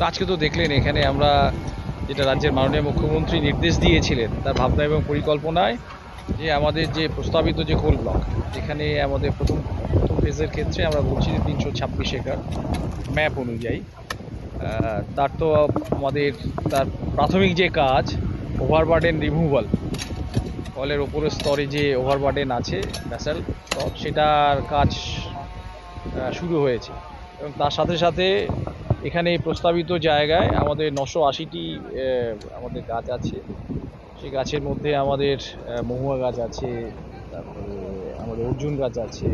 তো আজকে তো দেখলেন এখানে আমরা যেটা রাজ্যের মাননীয় মুখ্যমন্ত্রী নির্দেশ দিয়েছিলেন, তার ভাবনা এবং পরিকল্পনায় যে আমাদের যে প্রস্তাবিত যে কোল ব্লক যেখানে আমাদের প্রথম প্রথম ফেজের ক্ষেত্রে আমরা বলছি যে তিনশো ছাব্বিশ একর ম্যাপ অনুযায়ী। তার তো আমাদের, তার প্রাথমিক যে কাজ ওভারবার্ডেন রিমুভাল কলের ওপরের স্তরে যে ওভারবার্ডেন আছে ভ্যাসেল সেটার কাজ শুরু হয়েছে। এবং তার সাথে সাথে এখানে প্রস্তাবিত জায়গায় আমাদের নশো আশিটি আমাদের গাছ আছে। সেই গাছের মধ্যে আমাদের মহুয়া গাছ আছে, তারপরে আমাদের অর্জুন গাছ আছে,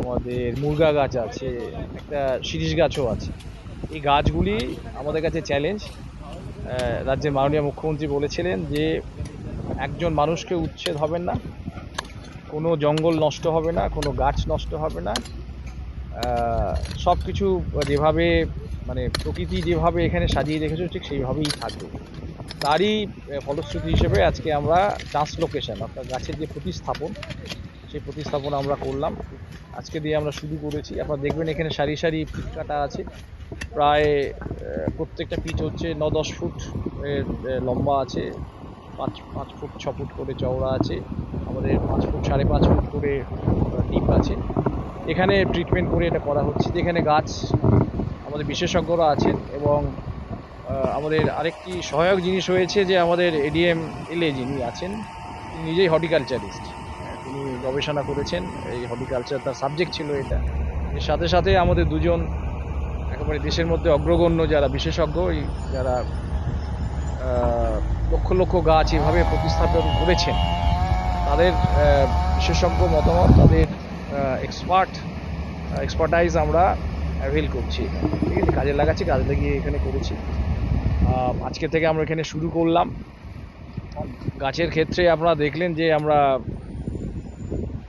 আমাদের মুরগা গাছ আছে, একটা শিরিষ গাছও আছে। এই গাছগুলি আমাদের কাছে চ্যালেঞ্জ রাজ্যের মাননীয় মুখ্যমন্ত্রী বলেছিলেন যে, একজন মানুষকে উচ্ছেদ হবেন না, কোনো জঙ্গল নষ্ট হবে না, কোনো গাছ নষ্ট হবে না। সব কিছু যেভাবে মানে প্রকৃতি যেভাবে এখানে সাজিয়ে রেখেছে, ঠিক সেইভাবেই থাকবে। তারই ফলশ্রুতি হিসেবে আজকে আমরা ট্রান্সলোকেশন অর্থাৎ গাছের যে প্রতিস্থাপন, সেই প্রতিস্থাপন আমরা করলাম। আজকে দিয়ে আমরা শুরু করেছি। আপনারা দেখবেন এখানে সারি সারি পিট কাটা আছে। প্রায় প্রত্যেকটা পিচ হচ্ছে ন দশ ফুট লম্বা আছে। পাঁচ পাঁচ ফুট, ছ ফুট করে চওড়া আছে। আমাদের পাঁচ ফুট, সাড়ে পাঁচ ফুট করে ডিপ আছে। এখানে ট্রিটমেন্ট করে এটা করা হচ্ছে। যেখানে গাছ আমাদের বিশেষজ্ঞরা আছেন এবং আমাদের আরেকটি সহায়ক জিনিস হয়েছে যে আমাদের এডিএম এলএ যিনি আছেন, তিনি নিজেই হর্টিকালচারিস্ট। তিনি গবেষণা করেছেন, এই হর্টিকালচার তার সাবজেক্ট ছিল এটা। এর সাথে সাথে আমাদের দুজন একেবারে দেশের মধ্যে অগ্রগণ্য যারা বিশেষজ্ঞ, এই যারা লক্ষ লক্ষ গাছ এভাবে প্রতিস্থাপন করেছেন, তাদের বিশেষজ্ঞ মতামত, তাদের এক্সপার্ট এক্সপার্টাইজ আমরা অ্যাভেল করছি। ঠিক আছে, কাজে লাগাচ্ছি, কাজে লাগিয়ে এখানে করেছি। আজকে থেকে আমরা এখানে শুরু করলাম। গাছের ক্ষেত্রে আপনারা দেখলেন যে আমরা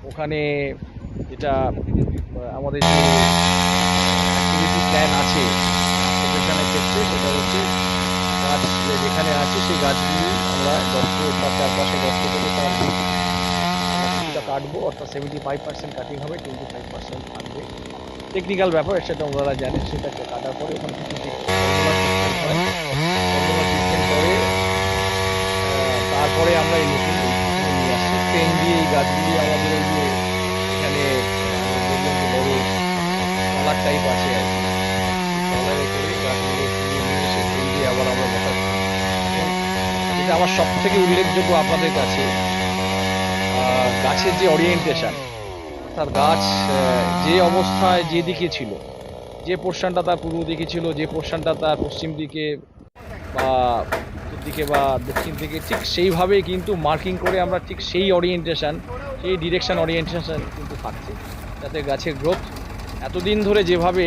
ওখানে যেটা আমাদের যে প্ল্যান আছে ক্ষেত্রে সেটা হচ্ছে গাছ যেখানে আছে, সেই গাছগুলি আমরা গর্ত বা চারপাশে কিছুটা কাটবো, অর্থাৎ সেভেন্টি ফাইভ পার্সেন্ট কাটিং হবে টোয়েন্টি ফাইভ পার্সেন্ট থাকবে। টেকনিক্যাল ব্যাপার, সেটা ওনারা জানেন, সেটাকে কাটার পরে ওখানে কিছু করে তারপরে আমরা এই নতুন ট্রেন দিয়ে, এই গাছগুলি আমাদের ওই যে এখানে বড় টাইপ আছে আমরা সব থেকে উল্লেখযোগ্য আপনাদের কাছে। গাছের যে অরিয়েন্টেশন অর্থাৎ গাছ যে অবস্থায় যে দিকে ছিল, যে পোর্শনটা তার পূর্ব দিকে ছিল, যে পোর্শনটা তার পশ্চিম দিকে বা দিকে বা দক্ষিণ দিকে, ঠিক সেইভাবেই কিন্তু মার্কিং করে আমরা ঠিক সেই অরিয়েন্টেশন সেই ডিরেকশান অরিয়েন্টেশন কিন্তু থাকছে, যাতে গাছের গ্রোথ এতদিন ধরে যেভাবে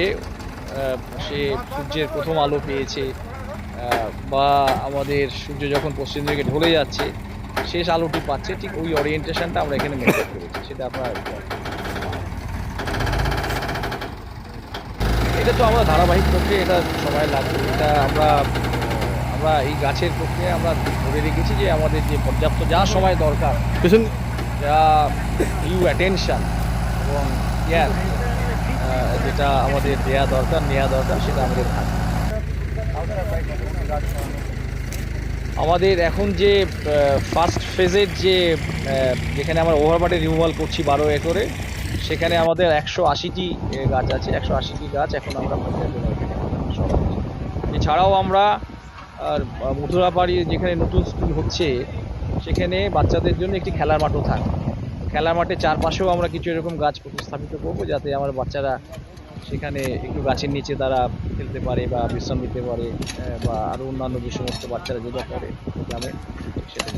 সে সূর্যের প্রথম আলো পেয়েছে বা আমাদের সূর্য যখন পশ্চিম দিকে ঢলে যাচ্ছে, শেষ আলোটি পাচ্ছে, ঠিক ওই অরিয়েন্টেশনটা আমরা এখানে মেনটেন করেছি, সেটা আপনার এটা তো আমরা ধারাবাহিক প্রক্রিয়া এটা সময় লাগবে এটা আমরা আমরা এই গাছের পক্ষে আমরা ধরে রেখেছি যে আমাদের যে পর্যাপ্ত যা সময় দরকার পেছন যা ইউ অ্যাটেনশন এবং কেয়ার যেটা আমাদের দেয়া দরকার নেওয়া দরকার সেটা আমাদের থাকে। আমাদের এখন যে ফার্স্ট ফেজের যে যেখানে আমরা ওভারবার্ডে রিমুভাল করছি বারো একরে সেখানে আমাদের একশো আশিটি গাছ আছে একশো আশিটি গাছ এখন আমরা এছাড়াও আমরা আর আহ, মথুরাবাড়ি যেখানে নতুন স্কুল হচ্ছে সেখানে বাচ্চাদের জন্য একটি খেলার মাঠও থাকে খেলার মাঠে চারপাশেও আমরা কিছু এরকম গাছ প্রতিস্থাপিত করব যাতে আমার বাচ্চারা সেখানে একটু গাছের নিচে তারা খেলতে পারে বা বিশ্রাম নিতে পারে বা আরও অন্যান্য যে সমস্ত বাচ্চারা যেটা করে গ্রামে সেটা